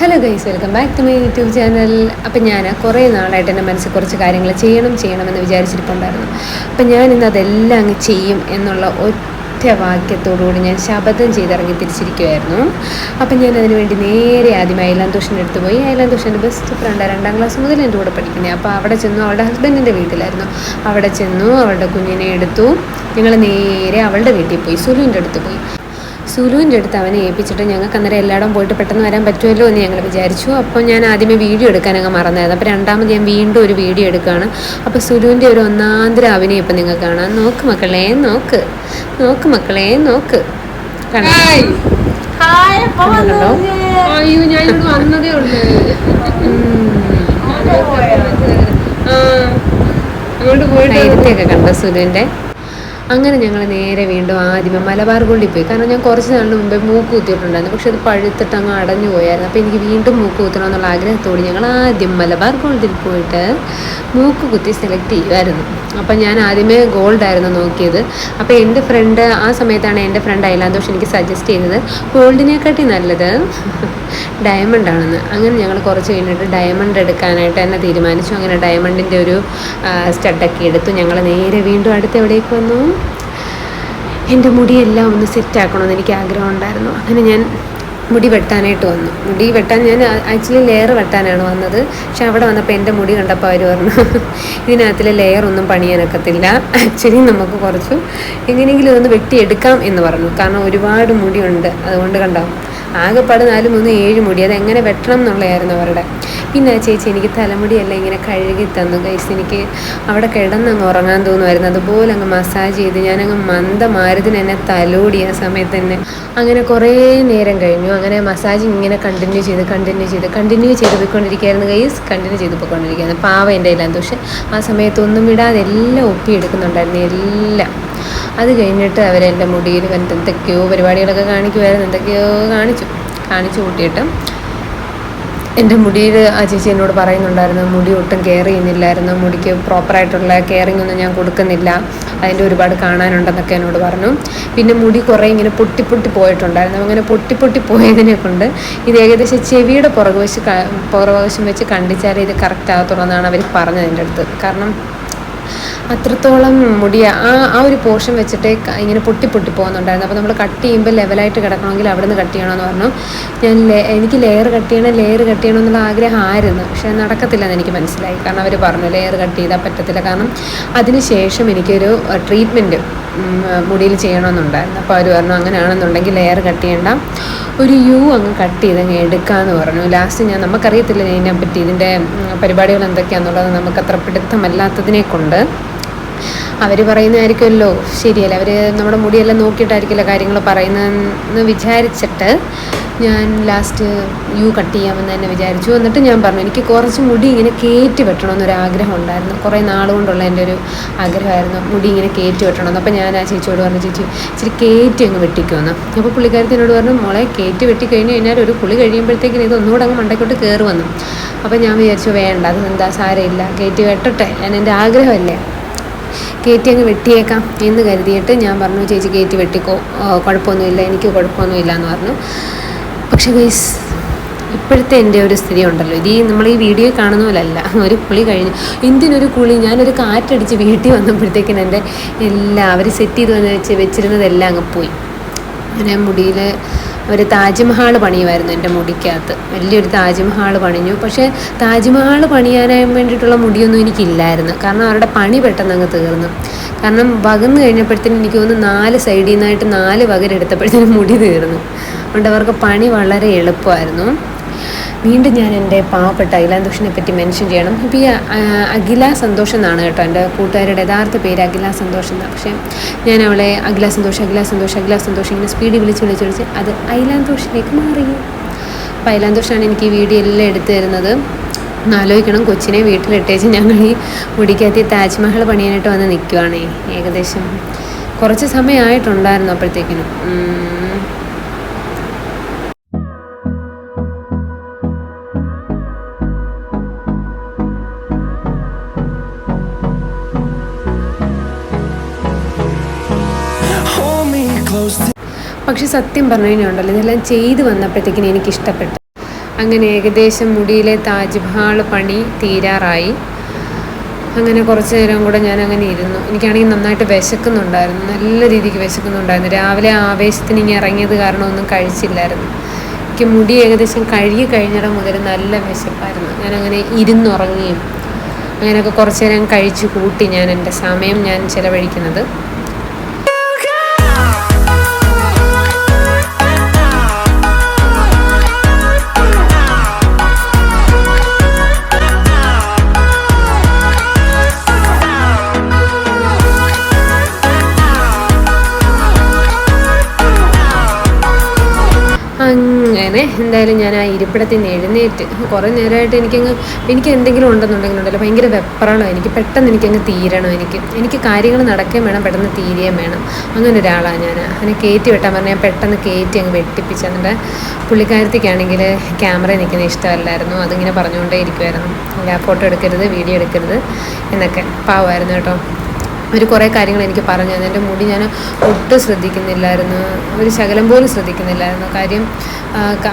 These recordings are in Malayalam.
Hello guys welcome back to my YouTube channel അപ്പം ഞാൻ കുറേ നാളായിട്ട് എന്റെ മനസ്സിൽ കുറച്ച് കാര്യങ്ങൾ ചെയ്യണം ചെയ്യണമെന്ന് വിചാരിച്ചിരിപ്പുണ്ടായിരുന്നു അപ്പം ഞാൻ ഇന്ന് അതെല്ലാം അങ്ങ് ചെയ്യും എന്നുള്ള ഒറ്റ വാക്യത്തോടുകൂടി ഞാൻ ശബ്ദം ചെയ്തിറങ്ങി തിരിച്ചിരിക്കുമായിരുന്നു അപ്പം ഞാൻ അതിന് വേണ്ടി നേരെ ആദ്യം അയലാന്തോഷിന്റെ അടുത്ത് പോയി. അയലാന്തോഷിന്റെ ബെസ്റ്റ് ഫ്രണ്ട് രണ്ടാം ക്ലാസ് മുതൽ എന്റെ കൂടെ പഠിക്കുന്നത് അപ്പോൾ അവിടെ ചെന്നു അവളുടെ ഹസ്ബൻഡിന്റെ വീട്ടിലായിരുന്നു. അവിടെ ചെന്നു അവളുടെ കുഞ്ഞിനെ എടുത്തു. ഞങ്ങൾ നേരെ അവളുടെ വീട്ടിൽ പോയി സുലുവിന്റെ അടുത്ത് പോയി. സുലുവിന്റെ അടുത്ത് അവനെ ഏൽപ്പിച്ചിട്ട് ഞങ്ങൾക്ക് അന്നേരം എല്ലായിടം പോയിട്ട് പെട്ടെന്ന് വരാൻ പറ്റുമല്ലോ എന്ന് ഞങ്ങൾ വിചാരിച്ചു. അപ്പോൾ ഞാൻ ആദ്യമേ വീഡിയോ എടുക്കാൻ അങ്ങ് മറന്നായിരുന്നു അപ്പോൾ രണ്ടാമത് ഞാൻ വീണ്ടും ഒരു വീഡിയോ എടുക്കുകയാണ്. അപ്പോൾ സുലുവിന്റെ ഒരു ഒന്നാന്തര അഭിനയം ഇപ്പം നിങ്ങൾക്ക് കാണാം. നോക്ക് മക്കളെ നോക്ക്. നോക്ക് മക്കളെ നോക്ക്. കണ്ടോ? അയ്യോ ഞാൻ ഇവിടെ വന്നതേ ഉള്ളൂ. അങ്ങോട്ട് പോയിട്ട് കണ്ടോ സുലുവിന്റെ? അങ്ങനെ ഞങ്ങൾ നേരെ വീണ്ടും ആദ്യമേ മലബാർ ഗോൾഡിൽ പോയി. കാരണം ഞാൻ കുറച്ച് നാളിന് മുമ്പേ മൂക്ക് കുത്തിയിട്ടുണ്ടായിരുന്നു. പക്ഷെ അത് പഴുത്തിട്ട് അങ്ങ് അടഞ്ഞു പോയായിരുന്നു. അപ്പോൾ എനിക്ക് വീണ്ടും മൂക്ക് കുത്തണം എന്നുള്ള ആഗ്രഹത്തോടെ ഞങ്ങൾ ആദ്യം മലബാർ ഗോൾഡിൽ പോയിട്ട് മൂക്ക് കുത്തി സെലക്ട് ചെയ്യുമായിരുന്നു അപ്പം ഞാൻ ആദ്യമേ ഗോൾഡായിരുന്നു നോക്കിയത്. അപ്പോൾ എന്റെ ഫ്രണ്ട് ആ സമയത്താണ് എന്റെ ഫ്രണ്ട് അയലാന്തോഷ് എനിക്ക് സജസ്റ്റ് ചെയ്തത് ഗോൾഡിനെക്കാട്ടി നല്ലത് ഡയമണ്ട് ആണെന്ന്. അങ്ങനെ ഞങ്ങൾ കുറച്ച് കഴിഞ്ഞിട്ട് ഡയമണ്ട് എടുക്കാനായിട്ട് തന്നെ തീരുമാനിച്ചു. അങ്ങനെ ഡയമണ്ടിന്റെ ഒരു സ്റ്റഡൊക്കെ എടുത്തു. ഞങ്ങൾ നേരെ വീണ്ടും അടുത്ത് എവിടേക്ക് വന്നു? എന്റെ മുടിയെല്ലാം ഒന്ന് സെറ്റ് ആക്കണമെന്ന് എനിക്ക് ആഗ്രഹം ഉണ്ടായിരുന്നു അങ്ങനെ ഞാൻ മുടി വെട്ടാനായിട്ട് വന്നു. മുടി വെട്ടാൻ ഞാൻ ആക്ച്വലി ലെയർ വെട്ടാനാണ് വന്നത്. പക്ഷെ അവിടെ വന്നപ്പോൾ എന്റെ മുടി കണ്ടപ്പോൾ അവർ പറഞ്ഞു ഇതിനകത്തിലെ ലെയർ ഒന്നും പണിയാനൊക്കത്തില്ല. ആക്ച്വലി നമുക്ക് കുറച്ച് എങ്ങനെയെങ്കിലും ഇതൊന്ന് വെട്ടിയെടുക്കാം എന്ന് പറഞ്ഞു. കാരണം ഒരുപാട് മുടിയുണ്ട്. അതുകൊണ്ട് കണ്ടോ ആകെപ്പാട് നാല് മൂന്ന് ഏഴ് മുടി. അത് എങ്ങനെ വെട്ടണം എന്നുള്ളതായിരുന്നു അവരുടെ. പിന്നെ ചേച്ചി എനിക്ക് തലമുടിയെല്ലാം ഇങ്ങനെ കഴുകി തന്നു. കൈസ് എനിക്ക് അവിടെ കിടന്നങ്ങ് ഉറങ്ങാൻ തോന്നുമായിരുന്നു. അതുപോലെ അങ്ങ് മസാജ് ചെയ്ത് ഞാനങ്ങ് മന്ദമാരുതിന് എന്നെ തലോടി ആ സമയത്ത് തന്നെ. അങ്ങനെ കുറേ നേരം കഴിഞ്ഞു. അങ്ങനെ മസാജ് ഇങ്ങനെ കണ്ടിന്യൂ ചെയ്ത് കണ്ടിന്യൂ ചെയ്ത് കണ്ടിന്യൂ ചെയ്ത് പോയിക്കൊണ്ടിരിക്കുകയായിരുന്നു. കൈസ് കണ്ടിന്യൂ ചെയ്ത് പോയിക്കൊണ്ടിരിക്കുകയായിരുന്നു. പാവ എന്റെ എല്ലാം ദോഷം ആ സമയത്ത് ഒന്നും വിടാതെ എല്ലാം ഒപ്പിയെടുക്കുന്നുണ്ടായിരുന്നു എല്ലാം. അത് കഴിഞ്ഞിട്ട് അവരെന്റെ മുടിയിൽ എന്തൊക്കെയോ പരിപാടികളൊക്കെ കാണിക്കുമായിരുന്നു എന്തൊക്കെയോ കാണിച്ചു. കാണിച്ചു കൂട്ടിയിട്ട് എന്റെ മുടിയിൽ ആ ചേച്ചി എന്നോട് പറയുന്നുണ്ടായിരുന്നു മുടി ഒട്ടും കെയർ ചെയ്യുന്നില്ലായിരുന്നു മുടിക്ക് പ്രോപ്പറായിട്ടുള്ള കെയറിംഗ് ഒന്നും ഞാൻ കൊടുക്കുന്നില്ല അതിന്റെ ഒരുപാട് കാണാനുണ്ടെന്നൊക്കെ എന്നോട് പറഞ്ഞു. പിന്നെ മുടി കുറേ ഇങ്ങനെ പൊട്ടി പൊട്ടി പോയിട്ടുണ്ടായിരുന്നു. അങ്ങനെ പൊട്ടി പൊട്ടി പോയതിനെ കൊണ്ട് ഇത് ഏകദേശം ചെവിയുടെ പുറകുവശം പുറകുവശം വെച്ച് കണ്ടിച്ചാലേ ഇത് കറക്റ്റ് ആകത്തുള്ളതെന്നാണ് അവർ പറഞ്ഞത് എന്റെ അടുത്ത്. കാരണം അത്രത്തോളം മുടിയ ആ ആ ഒരു പോർഷൻ വെച്ചിട്ട് ഇങ്ങനെ പൊട്ടി പൊട്ടി പോകുന്നുണ്ടായിരുന്നു. അപ്പോൾ നമ്മൾ കട്ട് ചെയ്യുമ്പോൾ ലെവലായിട്ട് കിടക്കണമെങ്കിൽ അവിടെ നിന്ന് കട്ട് ചെയ്യണമെന്ന് പറഞ്ഞു. ഞാൻ എനിക്ക് ലെയർ കട്ട് ചെയ്യണം ലെയർ കട്ട് ചെയ്യണം എന്നുള്ള ആഗ്രഹമായിരുന്നു പക്ഷേ നടക്കത്തില്ലെന്ന് എനിക്ക് മനസ്സിലായി. കാരണം അവർ പറഞ്ഞു ലെയർ കട്ട് ചെയ്താൽ പറ്റത്തില്ല. കാരണം അതിന് ശേഷം എനിക്കൊരു ട്രീറ്റ്മെന്റ് മുടിയിൽ ചെയ്യണമെന്നുണ്ടായിരുന്നു. അപ്പോൾ അവർ പറഞ്ഞു അങ്ങനെയാണെന്നുണ്ടെങ്കിൽ ലെയർ കട്ട് ചെയ്യണ്ട. ഒരു യു അങ്ങ് കട്ട് ചെയ്ത് അങ്ങ് എടുക്കാമെന്ന് പറഞ്ഞു. ലാസ്റ്റ് ഞാൻ നമുക്കറിയത്തില്ല ഇതിനെപ്പറ്റി ഇതിന്റെ പരിപാടികൾ എന്തൊക്കെയാണെന്നുള്ളത് നമുക്ക് അത്ര പിടുത്തമല്ലാത്തതിനെ കൊണ്ട് അവർ പറയുന്നതായിരിക്കുമല്ലോ. ശരിയല്ല? അവർ നമ്മുടെ മുടിയെല്ലാം നോക്കിയിട്ടായിരിക്കില്ല കാര്യങ്ങൾ പറയുന്നതെന്ന് വിചാരിച്ചിട്ട് ഞാൻ ലാസ്റ്റ് യു കട്ട് ചെയ്യാമെന്ന് തന്നെ വിചാരിച്ചു. എന്നിട്ട് ഞാൻ പറഞ്ഞു എനിക്ക് കുറച്ച് മുടി ഇങ്ങനെ കയറ്റി വെട്ടണമെന്നൊരു ആഗ്രഹം ഉണ്ടായിരുന്നു. കുറേ നാളുകൊണ്ടുള്ള എന്റെ ഒരു ആഗ്രഹമായിരുന്നു. മുടി ഇങ്ങനെ കയറ്റി വെട്ടണമെന്ന്. അപ്പോൾ ഞാൻ ആ ചേച്ചിയോട് പറഞ്ഞു ചേച്ചി ഇച്ചിരി കയറ്റി അങ്ങ് വെട്ടിക്കുമെന്ന് അപ്പോൾ പുള്ളിക്കാരത്തിനോട് പറഞ്ഞു മോളെ കയറ്റി വെട്ടി കഴിഞ്ഞ് കഴിഞ്ഞാൽ ഒരു കുളി കഴിയുമ്പോഴത്തേക്കിന് ഇത് ഒന്നുകൂടെ അങ്ങ് മണ്ടക്കോട്ട് കയറി വന്നു അപ്പോൾ ഞാൻ വിചാരിച്ചു വേണ്ട അത് എന്താ സാരമില്ല. കയറ്റി വെട്ടട്ടെ. ഞാൻ എന്റെ ആഗ്രഹമല്ലേ. കയറ്റി അങ്ങ് വെട്ടിയേക്കാം. എന്ന് കരുതിയിട്ട് ഞാൻ പറഞ്ഞു ചേച്ചി കയറ്റി വെട്ടിക്കോ. കുഴപ്പമൊന്നുമില്ല. എനിക്ക് കുഴപ്പമൊന്നുമില്ല എന്ന് പറഞ്ഞു. പക്ഷേ ഗൈസ് ഇപ്പോഴത്തെ എന്റെ ഒരു സ്ഥിതി ഉണ്ടല്ലോ. ഇത് നമ്മൾ ഈ വീഡിയോ കാണുന്ന പോലല്ല. ഒരു കുളി കഴിഞ്ഞു എന്തിനൊരു കുളി? ഞാനൊരു കാറ്റടിച്ച് വീട്ടിൽ വന്നപ്പോഴത്തേക്കിന് എന്റെ എല്ലാം അവർ സെറ്റ് ചെയ്ത് വന്ന് വെച്ച് വെച്ചിരുന്നതെല്ലാം അങ്ങ് പോയി. അങ്ങനെ മുടിയിൽ ഒരു താജ്മഹാൾ പണിയുമായിരുന്നു എന്റെ മുടിക്കകത്ത്. വലിയൊരു താജ്മഹാൾ പണിഞ്ഞു. പക്ഷേ താജ്മഹാൾ പണിയാനായി വേണ്ടിയിട്ടുള്ള മുടിയൊന്നും എനിക്കില്ലായിരുന്നു. കാരണം അവരുടെ പണി പെട്ടെന്ന് അങ്ങ് തീർന്നു. കാരണം വകന്ന് കഴിഞ്ഞപ്പോഴത്തേനും എനിക്ക് തോന്നുന്നു നാല് സൈഡിൽ നിന്നായിട്ട് നാല് വകരെടുത്തപ്പോഴത്തേനും മുടി തീർന്നു. അതുകൊണ്ട് അവർക്ക് പണി വളരെ എളുപ്പമായിരുന്നു. വീണ്ടും ഞാൻ എന്റെ പാവപ്പെട്ട അഖിലാന്തോഷിനെ പറ്റി മെൻഷൻ ചെയ്യണം. ഇപ്പോൾ ഈ അഖില സന്തോഷം എന്നാണ് കേട്ടോ എന്റെ കൂട്ടുകാരുടെ യഥാർത്ഥ പേര് അഖില സന്തോഷം എന്നാണ്. പക്ഷേ ഞാൻ അവളെ അഖില സന്തോഷം അഖില സന്തോഷം അഖില സന്തോഷം ഇങ്ങനെ സ്പീഡിൽ വിളിച്ച് വിളിച്ച് വിളിച്ച് അത് അയിലാന്തോഷിലേക്ക് മാറി. അപ്പോൾ അയിലാന്തോഷാണ് എനിക്ക് ഈ വീഡിയോ എല്ലാം എടുത്തു തരുന്നത്. ആലോചിക്കണം കൊച്ചിനെ വീട്ടിലിട്ടേച്ച് ഞങ്ങൾ ഈ മുടിക്കകത്ത് ഈ താജ്മഹൽ പണിയാനായിട്ട് വന്ന് നിൽക്കുവാണേ ഏകദേശം. കുറച്ച് സമയമായിട്ടുണ്ടായിരുന്നു അപ്പോഴത്തേക്കിനും. പക്ഷെ സത്യം പറഞ്ഞു കഴിഞ്ഞുണ്ടല്ലോ ഇതെല്ലാം ചെയ്തു വന്നപ്പോഴത്തേക്കിനും എനിക്ക് ഇഷ്ടപ്പെട്ടു അങ്ങനെ ഏകദേശം മുടിയിലെ താജ്മഹൽ പണി തീരാറായി. അങ്ങനെ കുറച്ച് നേരം കൂടെ ഞാൻ അങ്ങനെ ഇരുന്നു. എനിക്കാണെങ്കിൽ നന്നായിട്ട് വിശക്കുന്നുണ്ടായിരുന്നു. നല്ല രീതിക്ക് വിശക്കുന്നുണ്ടായിരുന്നു. രാവിലെ ആവേശത്തിന് ഇങ്ങനെ ഇറങ്ങിയത് കാരണം ഒന്നും കഴിച്ചില്ലായിരുന്നു. എനിക്ക് മുടി ഏകദേശം കഴുകി കഴിഞ്ഞിടം മുതൽ നല്ല വിശപ്പായിരുന്നു. ഞാനങ്ങനെ ഇരുന്നുറങ്ങിയും അങ്ങനെയൊക്കെ കുറച്ച് നേരം കഴിച്ചു കൂട്ടി ഞാൻ എന്റെ സമയം ഞാൻ ചിലവഴിക്കുന്നത്. എന്തായാലും ഞാൻ ആ ഇരിപ്പിടത്തിൽ നിന്ന് എഴുന്നേറ്റ് കുറേ നേരമായിട്ട് എനിക്കങ്ങ് എനിക്ക് എന്തെങ്കിലും ഉണ്ടെന്നുണ്ടെങ്കിൽ ഉണ്ടല്ലോ ഭയങ്കര വെപ്രാണോ എനിക്ക് പെട്ടെന്ന് എനിക്കങ്ങ് തീരണം. എനിക്ക് എനിക്ക് കാര്യങ്ങൾ നടക്കുകയും വേണം. പെട്ടെന്ന് തീരുകയും വേണം. അങ്ങനെ ഒരാളാണ് ഞാൻ. അങ്ങനെ കയറ്റി വെട്ടാൻ പറഞ്ഞാൽ ഞാൻ പെട്ടെന്ന് കയറ്റി അങ്ങ് വെട്ടിപ്പിച്ച് എന്നിട്ട് പുള്ളിക്കാരത്തിക്കാണെങ്കിൽ ക്യാമറ നിൽക്കുന്ന ഇഷ്ടമല്ലായിരുന്നു. അതിങ്ങനെ പറഞ്ഞുകൊണ്ടേ ഇരിക്കുമായിരുന്നു ഫോട്ടോ എടുക്കരുത് വീഡിയോ എടുക്കരുത് എന്നൊക്കെ പാവമായിരുന്നു കേട്ടോ. ഒരു കുറേ കാര്യങ്ങൾ എനിക്ക് പറഞ്ഞു തന്നെ. എന്റെ മുടി ഞാൻ ഒട്ടും ശ്രദ്ധിക്കുന്നില്ലായിരുന്നു. ഒരു ശകലം പോലും ശ്രദ്ധിക്കുന്നില്ലായിരുന്നു. കാര്യം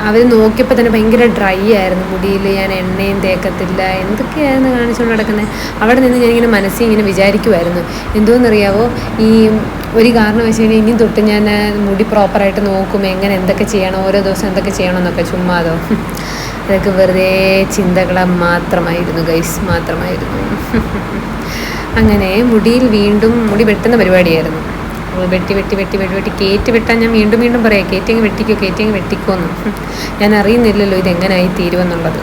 അവർ നോക്കിയപ്പോൾ തന്നെ ഭയങ്കര ഡ്രൈ ആയിരുന്നു. മുടിയിൽ ഞാൻ എണ്ണയും തേക്കത്തില്ല. എന്തൊക്കെയായിരുന്നു കാണിച്ചുകൊണ്ട് നടക്കുന്നത്? അവിടെ നിന്ന് ഞാനിങ്ങനെ മനസ്സിൽ ഇങ്ങനെ വിചാരിക്കുമായിരുന്നു എന്തോന്നറിയാവോ? ഈ ഒരു കാരണവശാലും ഇനി തൊട്ട് ഞാൻ മുടി പ്രോപ്പറായിട്ട് നോക്കും. എങ്ങനെ എന്തൊക്കെ ചെയ്യണം? ഓരോ ദിവസം എന്തൊക്കെ ചെയ്യണം എന്നൊക്കെ ചുമ്മാതോ. അതൊക്കെ വെറുതെ ചിന്തകളെ മാത്രമായിരുന്നു ഗൈസ്. മാത്രമായിരുന്നു. അങ്ങനെ മുടിയിൽ വീണ്ടും മുടി വെട്ടുന്ന പരിപാടിയായിരുന്നു. വെട്ടി വെട്ടി വെട്ടി വെട്ടി വെട്ടി കയറ്റി വെട്ടാൻ ഞാൻ വീണ്ടും വീണ്ടും പറയാം കയറ്റി വെട്ടിക്കോ കയറ്റി അങ്ങ് വെട്ടിക്കോന്ന്. ഞാൻ അറിയുന്നില്ലല്ലോ ഇത് എങ്ങനെയായി തീരുമെന്നുള്ളത്.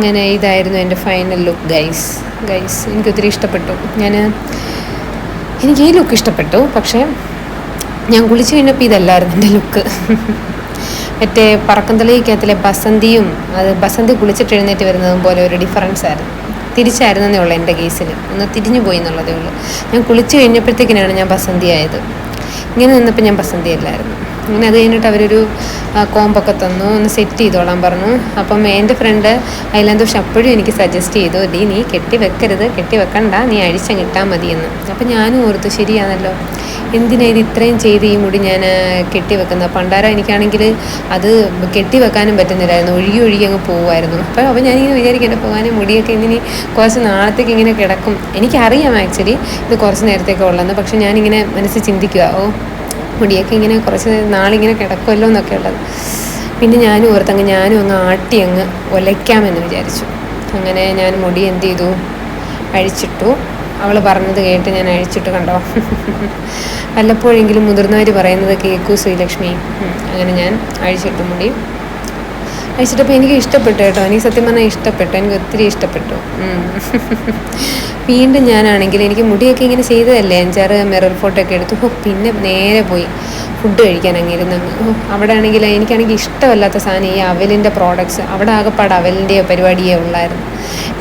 അങ്ങനെ ഇതായിരുന്നു എന്റെ ഫൈനൽ ലുക്ക് ഗൈസ് ഗൈസ് എനിക്ക് ഒത്തിരി ഇഷ്ടപ്പെട്ടു. ഞാൻ എനിക്ക് ഈ ലുക്ക് ഇഷ്ടപ്പെട്ടു. പക്ഷേ ഞാൻ കുളിച്ച് കഴിഞ്ഞപ്പോൾ ഇതല്ലായിരുന്നു എന്റെ ലുക്ക് മറ്റേ പറക്കന്തളിക്കകത്തിലെ ബസന്തിയും അത് ബസന്തി കുളിച്ചിട്ട് എഴുന്നേറ്റ് വരുന്നതും പോലെ ഒരു ഡിഫറൻസ് ആയിരുന്നു. തിരിച്ചായിരുന്നേ ഉള്ളൂ എന്റെ കേസിൽ ഒന്ന് തിരിഞ്ഞു പോയി എന്നുള്ളതേ ഉള്ളൂ. ഞാൻ കുളിച്ച് കഴിഞ്ഞപ്പോഴത്തേക്കിനാണ് ഞാൻ ബസന്തി ആയത് ഇങ്ങനെ നിന്നപ്പോൾ ഞാൻ ബസന്തി അല്ലായിരുന്നു അങ്ങനെ അത് കഴിഞ്ഞിട്ട് അവരൊരു കോമ്പൊക്കെ തന്നു. ഒന്ന് സെറ്റ് ചെയ്തോളാൻ പറഞ്ഞു. അപ്പം എന്റെ ഫ്രണ്ട് അയിലാന്തോഷ് അപ്പോഴും എനിക്ക് സജസ്റ്റ് ചെയ്തു ഡി നീ കെട്ടി വെക്കരുത് കെട്ടി വെക്കണ്ട നീ അഴിച്ചങ്ങ് ഇട്ടാൽ മതിയെന്ന്. അപ്പം ഞാനും ഓർത്തു ശരിയാണല്ലോ. എന്തിനാ ഇത് ഇത്രയും ചെയ്ത് ഈ മുടി ഞാൻ കെട്ടി വെക്കുന്നത് പണ്ടാരം എനിക്കാണെങ്കിൽ അത് കെട്ടി വെക്കാനും പറ്റുന്നില്ലായിരുന്നു. ഒഴുകി ഒഴുകി അങ്ങ് പോകുമായിരുന്നു അപ്പോൾ അപ്പോൾ ഞാനിങ്ങനെ വിചാരിക്കേണ്ട പോകാനും മുടിയൊക്കെ ഇങ്ങനെ കുറച്ച് നാളത്തേക്ക് ഇങ്ങനെ കിടക്കും. എനിക്കറിയാം ആക്ച്വലി ഇത് കുറച്ച് നേരത്തേക്ക് ഉള്ളതെന്ന്. പക്ഷെ ഞാനിങ്ങനെ മനസ്സിൽ ചിന്തിക്കുക ഓ മുടിയൊക്കെ ഇങ്ങനെ കുറച്ച് നാളിങ്ങനെ കിടക്കുമല്ലോ എന്നൊക്കെ ഉള്ളത്. പിന്നെ ഞാനും ഓർത്തങ്ങ് ഞാനും അങ്ങ് ആട്ടി അങ്ങ് ഒലയ്ക്കാമെന്ന് വിചാരിച്ചു. അങ്ങനെ ഞാൻ മുടി എന്ത് ചെയ്തു? അഴിച്ചിട്ടു. അവൾ പറഞ്ഞത് കേട്ട് ഞാൻ അഴിച്ചിട്ട് കണ്ടോ? വല്ലപ്പോഴെങ്കിലും മുതിർന്നവർ പറയുന്നത് കേൾക്കൂ ശ്രീലക്ഷ്മി. അങ്ങനെ ഞാൻ അഴിച്ചിട്ടു മുടി. അയച്ചിട്ടപ്പോൾ എനിക്ക് ഇഷ്ടപ്പെട്ടു കേട്ടോ. എനിക്ക് സത്യം പറഞ്ഞാൽ ഇഷ്ടപ്പെട്ടു. എനിക്ക് ഒത്തിരി ഇഷ്ടപ്പെട്ടു. വീണ്ടും ഞാനാണെങ്കിൽ എനിക്ക് മുടിയൊക്കെ ഇങ്ങനെ ചെയ്തതല്ലേ? അഞ്ചാറ് മിറർ ഫോട്ടോ ഒക്കെ എടുത്തു. ഓ പിന്നെ നേരെ പോയി ഫുഡ് കഴിക്കാൻ അങ്ങിരുന്ന് അങ്ങ് ഓ അവിടെ ആണെങ്കിൽ എനിക്കാണെങ്കിൽ ഇഷ്ടമല്ലാത്ത സാധനം ഈ അവലിന്റെ പ്രോഡക്ട്സ് അവിടെ ആകെപ്പാട് അവലിന്റെ പരിപാടിയേ ഉള്ളായിരുന്നു.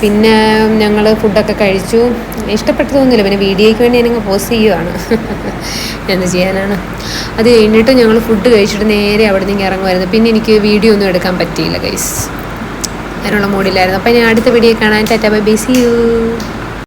പിന്നെ ഞങ്ങൾ ഫുഡൊക്കെ കഴിച്ചു. ഇഷ്ടപ്പെട്ടതൊന്നുമില്ല. പിന്നെ വീഡിയോയ്ക്ക് വേണ്ടി ഞാനങ്ങ് പോസ്റ്റ് ചെയ്യുവാണ്. എന്ത് ചെയ്യാനാണ്. അത് കഴിഞ്ഞിട്ട് ഞങ്ങൾ ഫുഡ് കഴിച്ചിട്ട് നേരെ അവിടെ നിന്ന് ഇറങ്ങുമായിരുന്നു. പിന്നെ എനിക്ക് വീഡിയോ ഒന്നും എടുക്കാൻ പറ്റിയില്ല ഗൈസ് അതിനുള്ള മൂഡിലായിരുന്നു അപ്പം ഞാൻ അടുത്ത വീഡിയോ കാണാൻ tata bye bye. See you